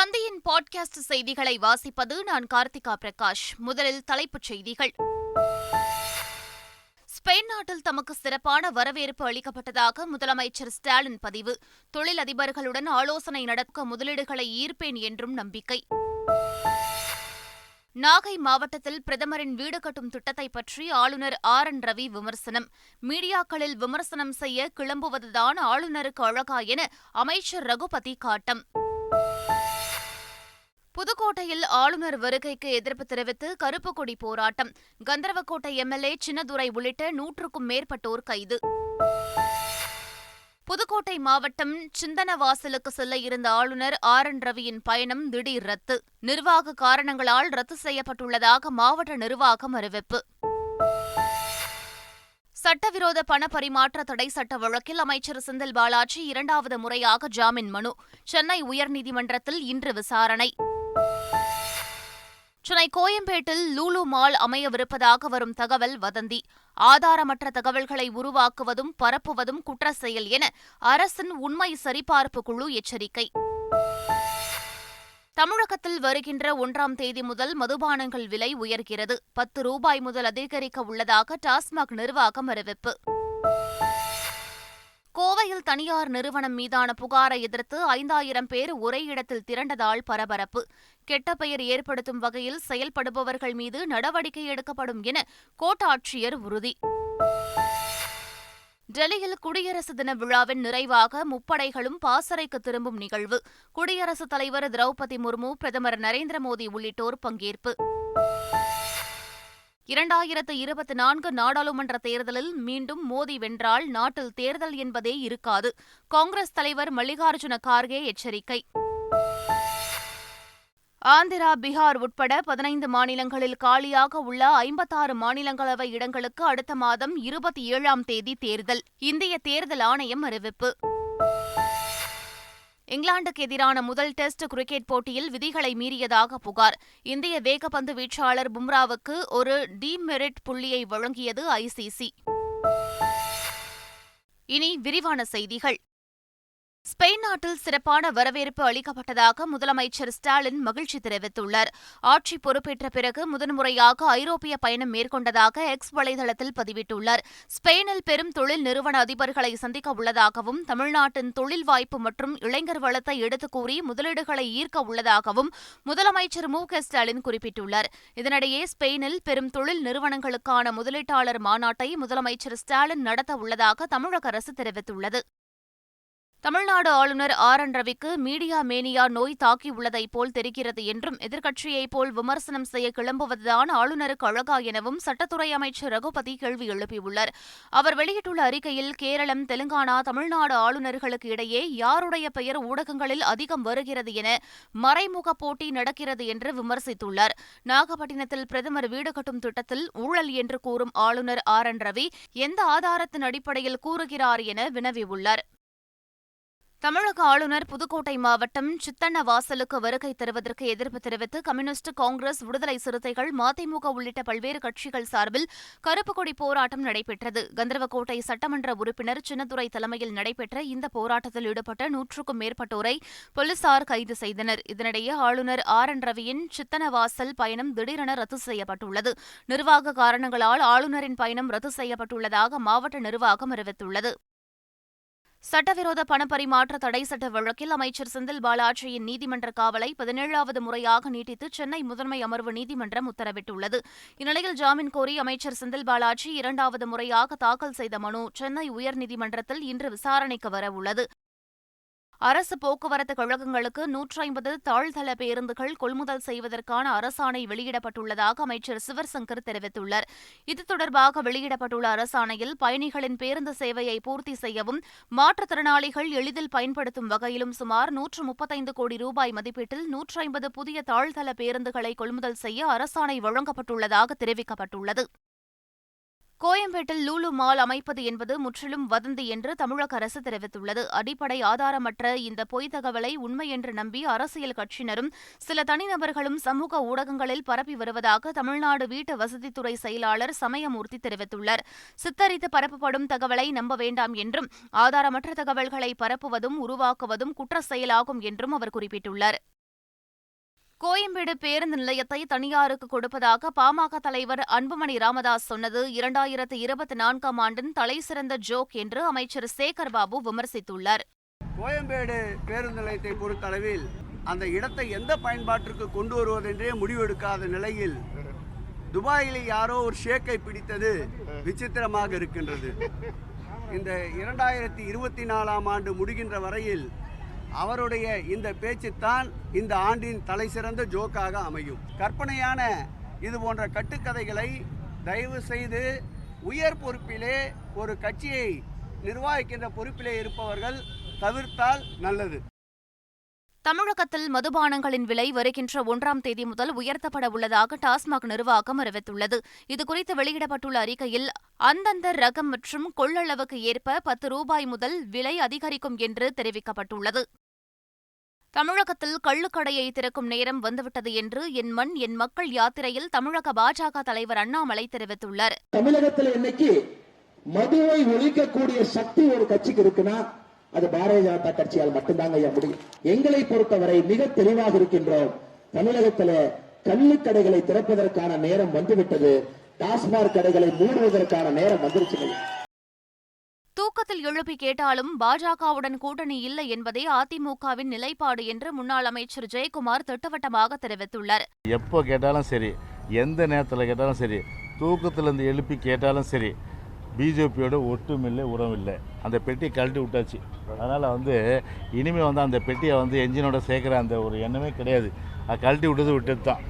தந்தையின் பாட்காஸ்ட் செய்திகளை வாசிப்பது நான் கார்த்திகா பிரகாஷ். முதலில் தலைப்புச் செய்திகள். ஸ்பெயின் நாட்டில் தமக்கு சிறப்பான வரவேற்பு அளிக்கப்பட்டதாக முதலமைச்சர் ஸ்டாலின் பதிவு. தொழிலதிபர்களுடன் ஆலோசனை நடக்க முதலீடுகளை ஈர்ப்பேன் என்றும் நம்பிக்கை. நாகை மாவட்டத்தில் பிரதமரின் வீடு கட்டும் திட்டத்தை பற்றி ஆளுநர் ஆர் என் ரவி விமர்சனம். மீடியாக்களில் விமர்சனம் செய்ய கிளம்புவதுதான் ஆளுநருக்கு அழகா என அமைச்சர் ரகுபதி காட்டம். புதுக்கோட்டையில் ஆளுநர் வருகைக்கு எதிர்ப்பு தெரிவித்து கருப்பு கொடி போராட்டம். கந்தரவக்கோட்டை எம்எல்ஏ சின்னதுரை உள்ளிட்ட நூற்றுக்கும் மேற்பட்டோர் கைது. புதுக்கோட்டை மாவட்டம் சிந்தனவாசலுக்கு செல்ல இருந்த ஆளுநர் ஆர் என் ரவியின் பயணம் திடீர் ரத்து. நிர்வாக காரணங்களால் ரத்து செய்யப்பட்டுள்ளதாக மாவட்ட நிர்வாகம் அறிவிப்பு. சட்டவிரோத பண பரிமாற்ற தடை சட்ட வழக்கில் அமைச்சர் செந்தில் பாலாஜி இரண்டாவது முறையாக ஜாமீன் மனு. சென்னை உயர்நீதிமன்றத்தில் இன்று விசாரணை. சென்னை கோயம்பேட்டில் லூலு மால் அமையவிருப்பதாக வரும் தகவல் வதந்தி. ஆதாரமற்ற தகவல்களை உருவாக்குவதும் பரப்புவதும் குற்ற செயல் என அரசின் உண்மை சரிபார்ப்பு குழு எச்சரிக்கை. தமிழகத்தில் வருகின்ற ஒன்றாம் தேதி முதல் மதுபானங்கள் விலை உயர்கிறது. பத்து ரூபாய் முதல் அதிகரிக்க உள்ளதாக டாஸ்மாக் நிர்வாகம் அறிவிப்பு. கோவையில் தனியார் நிறுவனம் மீதான புகாரை எதிர்த்து ஐந்தாயிரம் பேர் ஒரே இடத்தில் திரண்டதால் பரபரப்பு. கெட்ட பெயர் ஏற்படுத்தும் வகையில் செயல்படுபவர்கள் மீது நடவடிக்கை எடுக்கப்படும் என கோட்டாட்சியர் உறுதி. டெல்லியில் குடியரசு தின விழாவின் நிறைவாக முப்படைகளும் பாசறைக்கு திரும்பும் நிகழ்வு. குடியரசுத் தலைவர் திரௌபதி முர்மு பிரதமர் நரேந்திர மோடி உள்ளிட்டோர் பங்கேற்பு. இரண்டாயிரத்து இருபத்தி நான்கு நாடாளுமன்ற தேர்தலில் மீண்டும் மோடி வென்றால் நாட்டில் தேர்தல் என்பதே இருக்காது. காங்கிரஸ் தலைவர் மல்லிகார்ஜுன கார்கே எச்சரிக்கை. ஆந்திரா பீகார் உட்பட பதினைந்து மாநிலங்களில் காலியாக உள்ள ஐம்பத்தாறு மாநிலங்களவை இடங்களுக்கு அடுத்த மாதம் இருபத்தி ஏழாம் தேதி தேர்தல். இந்திய தேர்தல் ஆணையம் அறிவிப்பு. இங்கிலாந்துக்கு எதிரான முதல் டெஸ்ட் கிரிக்கெட் போட்டியில் விதிகளை மீறியதாக புகார். இந்திய வேகப்பந்து வீச்சாளர் பும்ராவுக்கு ஒரு டிமெரிட் புள்ளியை வழங்கியது ஐசிசி இனி விரிவான செய்திகள். ஸ்பெயின் நாட்டில் சிறப்பான வரவேற்பு அளிக்கப்பட்டதாக முதலமைச்சர் ஸ்டாலின் மகிழ்ச்சி தெரிவித்துள்ளார். ஆட்சி பொறுப்பேற்ற பிறகு முதன்முறையாக ஐரோப்பிய பயணம் மேற்கொண்டதாக எக்ஸ் வலைதளத்தில் பதிவிட்டுள்ளார். ஸ்பெயினில் பெரும் தொழில் நிறுவன அதிபர்களை சந்திக்க உள்ளதாகவும் தமிழ்நாட்டின் தொழில் வாய்ப்பு மற்றும் இளைஞர் வளத்தை எடுத்துக் கூறி முதலீடுகளை ஈர்க்க உள்ளதாகவும் முதலமைச்சர் மு. க. ஸ்டாலின் குறிப்பிட்டுள்ளார். இதனிடையே ஸ்பெயினில் பெரும் தொழில் நிறுவனங்களுக்கான முதலீட்டாளர் மாநாட்டை முதலமைச்சர் ஸ்டாலின் நடத்த உள்ளதாக தமிழக அரசு தெரிவித்துள்ளது. தமிழ்நாடு ஆளுநர் ஆர். என். ரவிக்கு மீடியா மேனியா நோய் தாக்கியுள்ளதைப் போல் தெரிகிறது என்றும் எதிர்க்கட்சியைப் போல் விமர்சனம் செய்ய கிளம்புவதுதான் ஆளுநருக்கு அழகா எனவும் சட்டத்துறை அமைச்சர் ரகுபதி கேள்வி எழுப்பியுள்ளார். அவர் வெளியிட்டுள்ள அறிக்கையில் கேரளம் தெலுங்கானா தமிழ்நாடு ஆளுநர்களுக்கு இடையே யாருடைய பெயர் ஊடகங்களில் அதிகம் வருகிறது என மறைமுக போட்டி நடக்கிறது என்று விமர்சித்துள்ளார். நாகப்பட்டினத்தில் பிரதமர் வீடு கட்டும் திட்டத்தில் ஊழல் என்று கூறும் ஆளுநர் ஆர். என். ரவி எந்த ஆதாரத்தின் அடிப்படையில் கூறுகிறார் என வினவியுள்ளார். தமிழக ஆளுநர் புதுக்கோட்டை மாவட்டம் சித்தன்னவாசலுக்கு வருகை தருவதற்கு எதிர்ப்பு தெரிவித்து கம்யூனிஸ்ட் காங்கிரஸ் விடுதலை சிறுத்தைகள் மதிமுக உள்ளிட்ட பல்வேறு கட்சிகள் சார்பில் கருப்புக்கொடி போராட்டம் நடைபெற்றது. கந்தரவக்கோட்டை சட்டமன்ற உறுப்பினர் சின்னதுரை தலைமையில் நடைபெற்ற இந்த போராட்டத்தில் ஈடுபட்ட நூற்றுக்கும் மேற்பட்டோரை போலீசார் கைது செய்தனர். இதனிடையே ஆளுநர் ஆர். என். ரவியின் சித்தனவாசல் பயணம் திடீரென ரத்து செய்யப்பட்டுள்ளது. நிர்வாக காரணங்களால் ஆளுநரின் பயணம் ரத்து செய்யப்பட்டுள்ளதாக மாவட்ட நிர்வாகம் அறிவித்துள்ளது. சட்டவிரோத பணப்பரிமாற்ற தடை சட்ட வழக்கில் அமைச்சர் செந்தில் பாலாஜியின் நீதிமன்ற காவலை பதினேழாவது முறையாக நீட்டித்து சென்னை முதன்மை அமர்வு நீதிமன்றம் உத்தரவிட்டுள்ளது. இந்நிலையில் ஜாமீன் கோரி அமைச்சர் செந்தில் பாலாஜி இரண்டாவது முறையாக தாக்கல் செய்த மனு சென்னை உயர்நீதிமன்றத்தில் இன்று விசாரணைக்கு வரவுள்ளது அரசு போக்குவரத்து கழகங்களுக்கு நூற்றி ஐம்பது தாழ்தள பேருந்துகள் கொள்முதல் செய்வதற்கான அரசாணை வெளியிடப்பட்டுள்ளதாக அமைச்சர் சிவர்சங்கர் தெரிவித்துள்ளார். இது தொடர்பாக வெளியிடப்பட்டுள்ள அரசாணையில் பயணிகளின் பேருந்து சேவையை பூர்த்தி செய்யவும் மாற்றுத்திறனாளிகள் எளிதில் பயன்படுத்தும் வகையிலும் சுமார் நூற்று முப்பத்தைந்து கோடி ரூபாய் மதிப்பீட்டில் நூற்றி ஐம்பது புதிய தாழ்தள பேருந்துகளை கொள்முதல் செய்ய அரசாணை வழங்கப்பட்டுள்ளதாக தெரிவிக்கப்பட்டுள்ளது. கோயம்பேட்டில் லூலு மால் அமைப்பது என்பது முற்றிலும் வதந்தி என்று தமிழக அரசு தெரிவித்துள்ளது. அடிப்படை ஆதாரமற்ற இந்த பொய் தகவலை உண்மை என்று நம்பி அரசியல் கட்சியினரும் சில தனிநபர்களும் சமூக ஊடகங்களில் பரப்பி வருவதாக தமிழ்நாடு வீட்டு வசதித்துறை செயலாளர் சமயமூர்த்தி தெரிவித்துள்ளார். சித்தரித்து பரப்பப்படும் தகவலை நம்ப வேண்டாம் என்றும் ஆதாரமற்ற தகவல்களை பரப்புவதும் உருவாக்குவதும் குற்ற செயலாகும் என்றும் அவர் குறிப்பிட்டுள்ளார். கோயம்பேடு பேருந்து நிலையத்தை தனியாருக்கு கொடுப்பதாக பாமக தலைவர் அன்புமணி ராமதாஸ் சொன்னது. இரண்டாயிரத்து இருபத்தி நான்காம் ஆண்டின் தலைசிறந்த ஜோக் என்று அமைச்சர் சேகர் பாபு விமர்சித்துள்ளார். கோயம்பேடு பேருந்து நிலையத்தை பொறுத்தளவில் அந்த இடத்தை எந்த பயன்பாட்டிற்கு கொண்டு வருவதென்றே முடிவெடுக்காத நிலையில் துபாயில் யாரோ ஒரு ஷேக்கை பிடித்தது விசித்திரமாக இருக்கின்றது. இந்த இரண்டாயிரத்தி இருபத்தி நாலாம் ஆண்டு முடிகின்ற வரையில் அவருடைய இந்த பேச்சுத்தான் இந்த ஆண்டின் தலைசிறந்த ஜோக்காக அமையும். கற்பனையான இது போன்ற கட்டுக்கதைகளை தயவு செய்து உயர் பொறுப்பிலே ஒரு கட்சியை நிர்வகிக்கின்ற பொறுப்பிலே இருப்பவர்கள் தவிர்த்தால் நல்லது. தமிழகத்தில் மதுபானங்களின் விலை வருகின்ற ஒன்றாம் தேதி முதல் உயர்த்தப்பட உள்ளதாக டாஸ்மாக் நிர்வாகம் அறிவித்துள்ளது. இதுகுறித்து வெளியிடப்பட்டுள்ள அறிக்கையில் அந்தந்த ரகம் மற்றும் கொள்ளளவுக்கு ஏற்ப பத்து ரூபாய் முதல் விலை அதிகரிக்கும் என்று தெரிவிக்கப்பட்டுள்ளது. தமிழகத்தில் கள்ளுக்கடையை திறக்கும் நேரம் வந்துவிட்டது என்று என் மண் என் மக்கள் யாத்திரையில் தமிழக பாஜக தலைவர் அண்ணாமலை தெரிவித்துள்ளார். தமிழகத்தில் இன்னைக்கு மதுவை ஒழிக்கக்கூடிய சக்தி ஒரு கட்சிக்கு இருக்குன்னா அது பாரதிய ஜனதா கட்சியால் மட்டும்தாங்க ஐயா முடியும். எங்களை பொறுத்தவரை மிக தெளிவாக இருக்கின்றோம். தமிழகத்துல கள்ளுக்கடைகளை திறப்பதற்கான நேரம் வந்துவிட்டது. டாஸ்மாக் கடைகளை மூடுவதற்கான நேரம் வந்துருச்சு தூக்கத்தில் எழுப்பி கேட்டாலும் பாஜகவுடன் கூட்டணி இல்லை என்பதே அதிமுகவின் நிலைப்பாடு என்று முன்னாள் அமைச்சர் ஜெயக்குமார் திட்டவட்டமாக தெரிவித்துள்ளார். எப்போ கேட்டாலும் சரி எந்த நேரத்தில் கேட்டாலும் சரி தூக்கத்திலிருந்து எழுப்பி கேட்டாலும் சரி பிஜேபியோட ஒட்டுமில்லை உறவில்லை. அந்த பெட்டியை கழட்டி விட்டாச்சு. அதனால் வந்து இனிமேல் வந்து அந்த பெட்டியை வந்து என்ஜினோட சேர்க்குற அந்த ஒரு எண்ணமே கிடையாது. அது கழட்டி விட்டது விட்டது தான்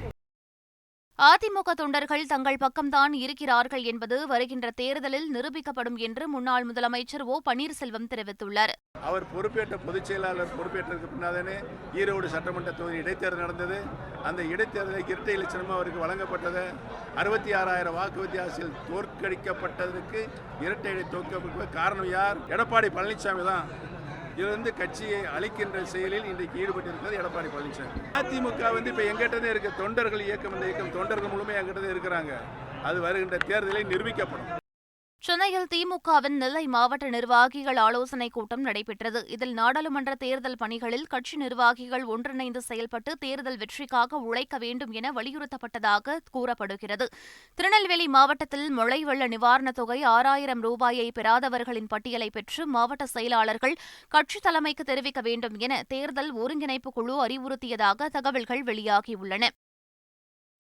அதிமுக தொண்டர்கள் தங்கள் பக்கம்தான் இருக்கிறார்கள் என்பது வருகின்ற தேர்தலில் நிரூபிக்கப்படும் என்று முன்னாள் முதலமைச்சர் ஓ பன்னீர்செல்வம் தெரிவித்துள்ளார். அவர் பொறுப்பேற்ற பொதுச் செயலாளர் பொறுப்பேற்றதுக்கு பின்னாதே ஈரோடு சட்டமன்ற தொகுதி இடைத்தேர்தல் நடந்தது. அந்த இடைத்தேர்தலை இரட்டை இலட்சணம் அவருக்கு வழங்கப்பட்டது அறுபத்தி ஆறாயிரம் வாக்கு வித்தியாசத்தில் தோற்கடிக்கப்பட்டதற்கு இரட்டை இலை தோற்க காரணம் யார்? எடப்பாடி பழனிசாமி தான். இதிலிருந்து கட்சியை அழிக்கின்ற செயலில் இன்றைக்கு ஈடுபட்டிருக்கிறது எடப்பாடி பழனிசாமி. அதிமுக வந்து இப்போ எங்கிட்டதே இருக்க. தொண்டர்கள் இயக்கம் இந்த இயக்கம் தொண்டர்கள் மூலமே எங்கிட்டதே இருக்கிறாங்க. அது வருகின்ற தேர்தலில் நிரூபிக்கப்படும். சென்னையில் திமுகவின் நெல்லை மாவட்ட நிர்வாகிகள் ஆலோசனைக் கூட்டம் நடைபெற்றது. இதில் நாடாளுமன்ற தேர்தல் பணிகளில் கட்சி நிர்வாகிகள் ஒன்றிணைந்து செயல்பட்டு தேர்தல் வெற்றிக்காக உழைக்க வேண்டும் என வலியுறுத்தப்பட்டதாக கூறப்படுகிறது. திருநெல்வேலி மாவட்டத்தில் மழை வெள்ள நிவாரணத் தொகை ஆறாயிரம் ரூபாயை பெறாதவர்களின் பட்டியலை பெற்று மாவட்ட செயலாளர்கள் கட்சித் தலைமைக்கு தெரிவிக்க வேண்டும் என தேர்தல் ஒருங்கிணைப்பு குழு அறிவுறுத்தியதாக தகவல்கள் வெளியாகியுள்ளன.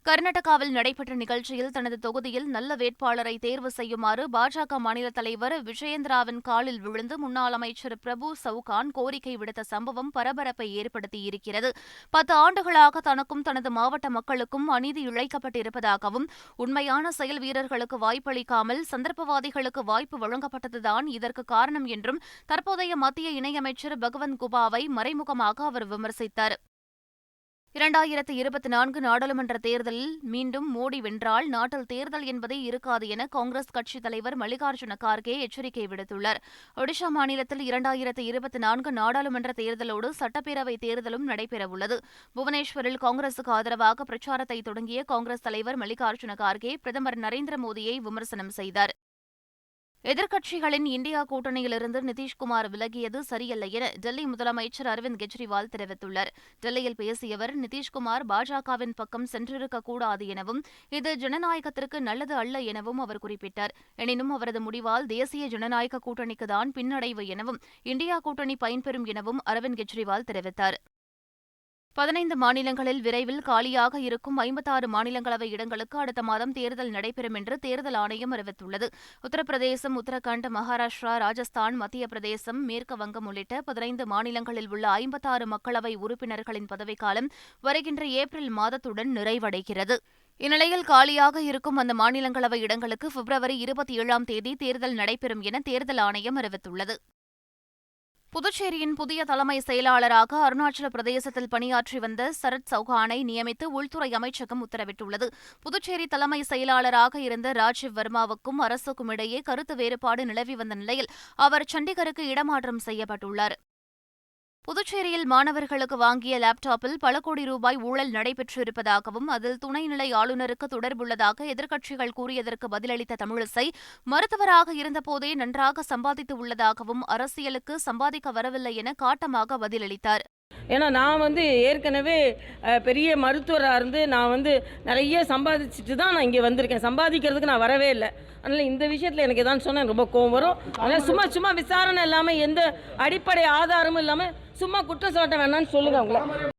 கர்நாடகாவில் நடைபெற்ற நிகழ்ச்சியில் தனது தொகுதியில் நல்ல வேட்பாளரை தேர்வு செய்யுமாறு பாஜக மாநில தலைவர் விஜயேந்திராவின் காலில் விழுந்து முன்னாள் அமைச்சர் பிரபு சவுகான் கோரிக்கை விடுத்த சம்பவம் பரபரப்பை ஏற்படுத்தியிருக்கிறது. பத்து ஆண்டுகளாக தனக்கும் தனது மாவட்ட மக்களுக்கும் அநீதி இழைக்கப்பட்டிருப்பதாகவும் உண்மையான செயல் வீரர்களுக்கு வாய்ப்பளிக்காமல் சந்தர்ப்பவாதிகளுக்கு வாய்ப்பு வழங்கப்பட்டதுதான் இதற்கு காரணம் என்றும் தற்போதைய மத்திய இணையமைச்சர் பகவந்த் குபாவை மறைமுகமாக அவர் விமர்சித்தார். இரண்டாயிரத்து இருபத்தி நான்கு நாடாளுமன்ற தேர்தலில் மீண்டும் மோடி வென்றால் நாட்டில் தேர்தல் என்பதே இருக்காது என காங்கிரஸ் கட்சித் தலைவர் மல்லிகார்ஜுன கார்கே எச்சரிக்கை விடுத்துள்ளார். ஒடிஷா மாநிலத்தில் இரண்டாயிரத்து இருபத்தி நான்கு நாடாளுமன்ற தேர்தலோடு சட்டப்பேரவை தேர்தலும் நடைபெறவுள்ளது. புவனேஸ்வரில் காங்கிரசுக்கு ஆதரவாக பிரச்சாரத்தை தொடங்கிய காங்கிரஸ் தலைவர் மல்லிகார்ஜுன கார்கே பிரதமர் நரேந்திர மோடியை விமர்சனம் செய்தார். எதிர்க்கட்சிகளின் இந்தியா கூட்டணியிலிருந்து நிதிஷ்குமார் விலகியது சரியல்ல என டெல்லி முதலமைச்சர் அரவிந்த் கெஜ்ரிவால் தெரிவித்துள்ளார். டெல்லியில் பேசிய அவர் நிதிஷ்குமார் பாஜகவின் பக்கம் சென்றிருக்கக்கூடாது எனவும் இது ஜனநாயகத்திற்கு நல்லது அல்ல எனவும் அவர் குறிப்பிட்டார். எனினும் அவரது முடிவால் தேசிய ஜனநாயக கூட்டணிக்குதான் பின்னடைவு எனவும் இந்தியா கூட்டணி பயன்பெறும் எனவும் அரவிந்த் கெஜ்ரிவால் தெரிவித்தார். பதினைந்து மாநிலங்களில் விரைவில் காலியாக இருக்கும் ஐம்பத்தாறு மாநிலங்களவை இடங்களுக்கு அடுத்த மாதம் தேர்தல் நடைபெறும் என்று தேர்தல் ஆணையம் அறிவித்துள்ளது. உத்தரப்பிரதேசம் உத்தரகாண்ட் மகாராஷ்டிரா ராஜஸ்தான் மத்திய பிரதேசம் மேற்கு வங்கம் உள்ளிட்ட பதினைந்து மாநிலங்களில் உள்ள ஐம்பத்தாறு மக்களவை உறுப்பினர்களின் பதவிக்காலம் வருகின்ற ஏப்ரல் மாதத்துடன் நிறைவடைகிறது. இந்நிலையில் காலியாக இருக்கும் அந்த மாநிலங்களவை இடங்களுக்கு பிப்ரவரி இருபத்தி ஏழாம் தேதி தேர்தல் நடைபெறும் என தேர்தல் ஆணையம் அறிவித்துள்ளது. புதுச்சேரியின் புதிய தலைமை செயலாளராக அருணாச்சல பிரதேசத்தில் பணியாற்றி வந்த சரத் சௌஹானை நியமித்து உள்துறை அமைச்சகம் உத்தரவிட்டுள்ளது. புதுச்சேரி தலைமை செயலாளராக இருந்த ராஜீவ் வர்மாவுக்கும் அரசுக்கும் இடையே கருத்து வேறுபாடு நிலவி வந்த நிலையில் அவர் சண்டிகருக்கு இடமாற்றம் செய்யப்பட்டுள்ளார். புதுச்சேரியில் மாணவர்களுக்கு வாங்கிய லேப்டாப்பில் பல கோடி ரூபாய் ஊழல் நடைபெற்றிருப்பதாகவும் அதில் துணைநிலை ஆளுநருக்கு தொடர்புள்ளதாக எதிர்க்கட்சிகள் கூறியதற்கு பதிலளித்த தமிழிசை மருத்துவராக இருந்தபோதே நன்றாக சம்பாதித்து உள்ளதாகவும் அரசியலுக்கு சம்பாதிக்க வரவில்லை என காட்டமாக பதிலளித்தார். ஏன்னா நான் வந்து ஏற்கனவே பெரிய மருத்துவராக இருந்து நான் வந்து நிறைய சம்பாதிச்சுட்டு தான் நான் இங்கே வந்திருக்கேன். சம்பாதிக்கிறதுக்கு நான் வரவே இல்லை. அதனால் இந்த விஷயத்தில் எனக்கு எதாவது சொன்னால் ரொம்ப கோவம் வரும். அதனால் சும்மா சும்மா விசாரணை இல்லாமல் எந்த அடிப்படை ஆதாரமும் இல்லாமல் சும்மா குற்றம் சாட்ட வேணாம்னு சொல்லுங்க அவங்கள.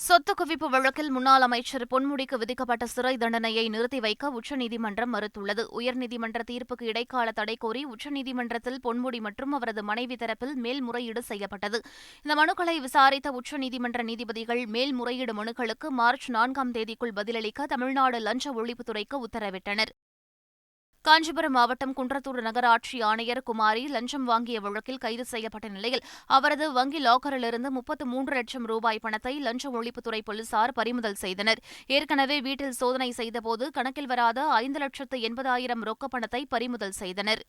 சொத்து குவிப்பு வழக்கில் முன்னாள் அமைச்சர் பொன்முடிக்கு விதிக்கப்பட்ட சிறை தண்டனையை நிறுத்தி வைக்க உச்சநீதிமன்றம் மறுத்துள்ளது. உயர்நீதிமன்ற தீர்ப்புக்கு இடைக்கால தடை கோரி உச்சநீதிமன்றத்தில் பொன்முடி மற்றும் அவரது மனைவி தரப்பில் மேல்முறையீடு செய்யப்பட்டது. இந்த மனுக்களை விசாரித்த உச்சநீதிமன்ற நீதிபதிகள் மேல்முறையீடு மனுக்களுக்கு மார்ச் நான்காம் தேதிக்குள் பதிலளிக்க தமிழ்நாடு லஞ்ச ஒழிப்புத்துறைக்கு உத்தரவிட்டனர். காஞ்சிபுரம் மாவட்டம் குன்றத்தூர் நகராட்சி ஆணையர் குமாரி லஞ்சம் வாங்கிய வழக்கில் கைது செய்யப்பட்ட நிலையில் அவரது வங்கி லாக்கரிலிருந்து முப்பத்து மூன்று லட்சம் ரூபாய் பணத்தை லஞ்ச ஒழிப்புத்துறை போலீசார் பறிமுதல் செய்தனர். ஏற்கனவே வீட்டில் சோதனை செய்தபோது கணக்கில் வராத ஐந்து லட்சத்து எண்பதாயிரம் ரொக்க பணத்தை பறிமுதல் செய்தனர்.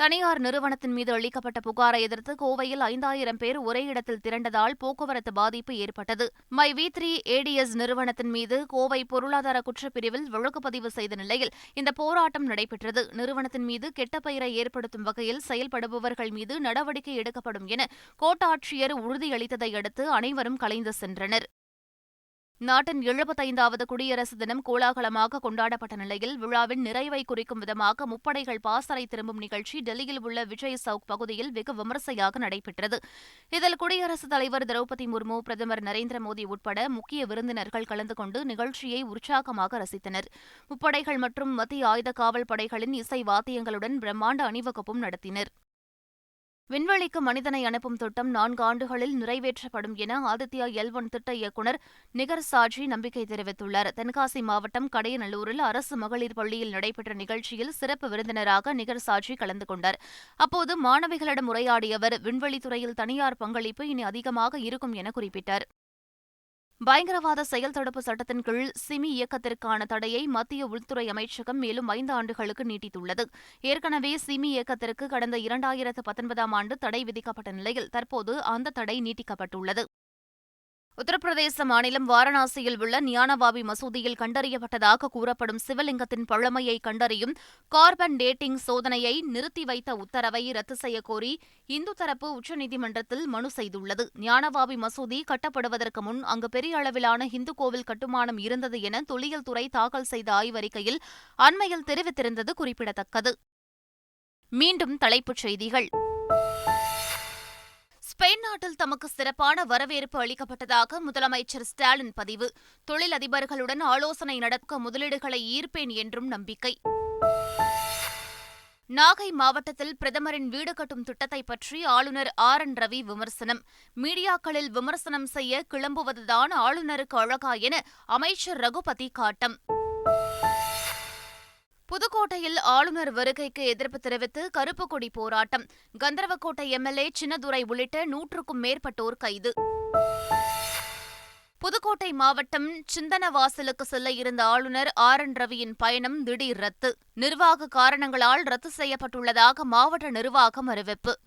தனியார் நிறுவனத்தின் மீது அளிக்கப்பட்ட புகாரை எதிர்த்து கோவையில் ஐந்தாயிரம் பேர் ஒரே இடத்தில் திரண்டதால் போக்குவரத்து பாதிப்பு ஏற்பட்டது. மை வி த்ரீ ஏடிஎஸ் நிறுவனத்தின் மீது கோவை பொருளாதார குற்றப்பிரிவில் வழக்கு பதிவு செய்த நிலையில் இந்த போராட்டம் நடைபெற்றது. நிறுவனத்தின் மீது கெட்ட பெயரை ஏற்படுத்தும் வகையில் செயல்படுபவர்கள் மீது நடவடிக்கை எடுக்கப்படும் என கோட்டாட்சியர் உறுதியளித்ததை அடுத்து அனைவரும் கலைந்து சென்றனர். நாட்டின் எழுபத்தைந்தாவது குடியரசு தினம் கோலாகலமாக கொண்டாடப்பட்ட நிலையில் விழாவின் நிறைவை குறிக்கும் விதமாக முப்படைகள் பாசறை திரும்பும் நிகழ்ச்சி டெல்லியில் உள்ள விஜய் சவுக் பகுதியில் வெகு விமரிசையாக நடைபெற்றது. இதில் குடியரசுத் தலைவர் திரௌபதி முர்மு பிரதமர் நரேந்திர மோடி உட்பட முக்கிய விருந்தினர்கள் கலந்து கொண்டு நிகழ்ச்சியை உற்சாகமாக ரசித்தனர். முப்படைகள் மற்றும் மத்திய ஆயுத காவல் படைகளின் இசை வாத்தியங்களுடன் பிரம்மாண்ட அணிவகுப்பும் நடத்தினர். விண்வெளிக்கு மனிதனை அனுப்பும் திட்டம் நான்கு ஆண்டுகளில் நிறைவேற்றப்படும் என ஆதித்யா எல் ஒன் திட்ட இயக்குநர் நிகர் சாஜி நம்பிக்கை தெரிவித்துள்ளார். தென்காசி மாவட்டம் கடையநல்லூரில் அரசு மகளிர் பள்ளியில் நடைபெற்ற நிகழ்ச்சியில் சிறப்பு விருந்தினராக நிகர் சாஜி கலந்து கொண்டார். அப்போது மாணவிகளிடம் உரையாடிய அவர் விண்வெளித்துறையில் தனியார் பங்களிப்பு இனி அதிகமாக இருக்கும் என குறிப்பிட்டார். பயங்கரவாத செயல் தடுப்பு சட்டத்தின் கீழ் சிமி இயக்கத்திற்கான தடையை மத்திய உள்துறை அமைச்சகம் மேலும் ஐந்து ஆண்டுகளுக்கு நீட்டித்துள்ளது. ஏற்கனவே சிமி இயக்கத்திற்கு கடந்த இரண்டாயிரத்து பத்தொன்பதாம் ஆண்டு தடை விதிக்கப்பட்ட நிலையில் தற்போது அந்த தடை நீட்டிக்கப்பட்டுள்ளது. உத்தரப்பிரதேச மாநிலம் வாரணாசியில் உள்ள நியானவாபி மசூதியில் கண்டறியப்பட்டதாக கூறப்படும் சிவலிங்கத்தின் பழமையை கண்டறியும் கார்பன் டேட்டிங் சோதனையை நிறுத்தி வைத்த உத்தரவை ரத்து செய்யக்கோரி இந்து தரப்பு உச்சநீதிமன்றத்தில் மனு செய்துள்ளது. ஞானவாபி மசூதி கட்டப்படுவதற்கு முன் அங்கு பெரிய அளவிலான இந்து கோவில் கட்டுமானம் இருந்தது என தொல்லியல் துறை தாக்கல் செய்த ஆய்வறிக்கையில் அண்மையில் தெரிவித்திருந்தது குறிப்பிடத்தக்கது. மீண்டும் தலைப்புச் செய்திகள். ஸ்பெயின் நாட்டில் தமக்கு சிறப்பான வரவேற்பு அளிக்கப்பட்டதாக முதலமைச்சர் ஸ்டாலின் பதிவு. தொழிலதிபர்களுடன் ஆலோசனை நடக்க முதலீடுகளை ஈர்ப்பேன் என்றும் நம்பிக்கை. நாகை மாவட்டத்தில் பிரதமரின் வீடு கட்டும் திட்டத்தை பற்றி ஆளுநர் ஆர். என். ரவி விமர்சனம். மீடியாக்களில் விமர்சனம் செய்ய கிளம்புவதுதான் ஆளுநருக்கு அழகா என அமைச்சர் ரகுபதி காட்டம். புதுக்கோட்டையில் ஆளுநர் வருகைக்கு எதிர்ப்பு தெரிவித்து கருப்பு கொடி போராட்டம். கந்தரவக்கோட்டை எம்எல்ஏ சின்னதுரை உள்ளிட்ட நூற்றுக்கும் மேற்பட்டோர் கைது. புதுக்கோட்டை மாவட்டம் சிந்தனவாசலுக்கு செல்ல இருந்த ஆளுநர் ஆர். என். ரவியின் பயணம் திடீர் ரத்து. நிர்வாக காரணங்களால் ரத்து செய்யப்பட்டுள்ளதாக மாவட்ட நிர்வாகம் அறிவிப்பு.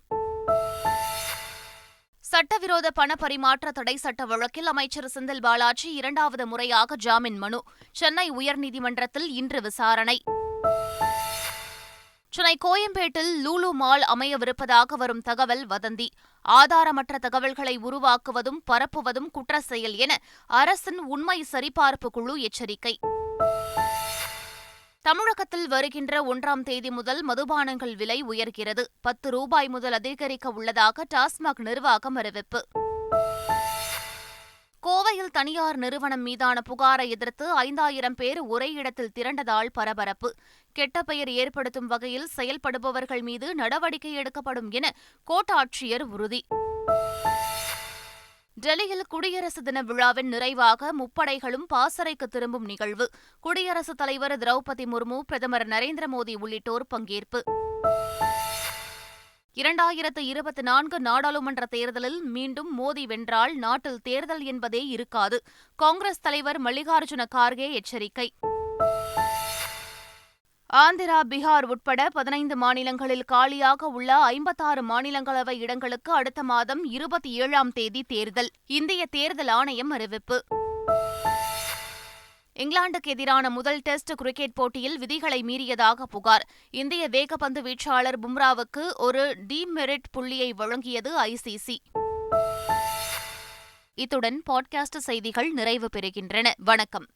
சட்டவிரோத பண பரிமாற்ற தடை சட்ட வழக்கில் அமைச்சர் செந்தில் பாலாஜி இரண்டாவது முறையாக ஜாமீன் மனு. சென்னை உயர்நீதிமன்றத்தில் இன்று விசாரணை. சென்னை கோயம்பேட்டில் லூலு மால் அமையவிருப்பதாக வரும் தகவல் வதந்தி. ஆதாரமற்ற தகவல்களை உருவாக்குவதும் பரப்புவதும் குற்ற செயல் என அரசின் உண்மை சரிபார்ப்பு குழு எச்சரிக்கை. தமிழகத்தில் வருகின்ற ஒன்றாம் தேதி முதல் மதுபானங்கள் விலை உயர்கிறது. பத்து ரூபாய் முதல் அதிகரிக்க உள்ளதாக டாஸ்மாக் நிர்வாகம் அறிவிப்பு. கோவையில் தனியார் நிறுவனம் மீதான புகாரை எதிர்த்து ஐந்தாயிரம் பேர் ஒரே இடத்தில் திரண்டதால் பரபரப்பு. கெட்ட பெயர் ஏற்படுத்தும் வகையில் செயல்படுபவர்கள் மீது நடவடிக்கை எடுக்கப்படும் என கோட்டாட்சியர் உறுதி. டெல்லியில் குடியரசு தின விழாவின் நிறைவாக முப்படைகளும் பாசறைக்கு திரும்பும் நிகழ்வு. குடியரசுத் தலைவர் திரௌபதி முர்மு பிரதமர் நரேந்திர மோடி உள்ளிட்டோர் பங்கேற்பு. இரண்டாயிரத்து இருபத்தி நான்கு நாடாளுமன்ற தேர்தலில் மீண்டும் மோடி வென்றால் நாட்டில் தேர்தல் என்பதே இருக்காது. காங்கிரஸ் தலைவர் மல்லிகார்ஜுன கார்கே எச்சரிக்கை. ஆந்திரா பீகார் உட்பட பதினைந்து மாநிலங்களில் காலியாக உள்ள ஐம்பத்தாறு மாநிலங்களவை இடங்களுக்கு அடுத்த மாதம் இருபத்தி ஏழாம் தேதி தேர்தல். இந்திய தேர்தல் ஆணையம் அறிவிப்பு. இங்கிலாந்துக்கு எதிரான முதல் டெஸ்ட் கிரிக்கெட் போட்டியில் விதிகளை மீறியதாக புகார். இந்திய வேகப்பந்து வீச்சாளர் பும்ராவுக்கு ஒரு டிமெரிட் புள்ளியை வழங்கியது ஐசிசி இத்துடன் பாட்காஸ்ட் செய்திகள் நிறைவு பெறுகின்றன. வணக்கம்.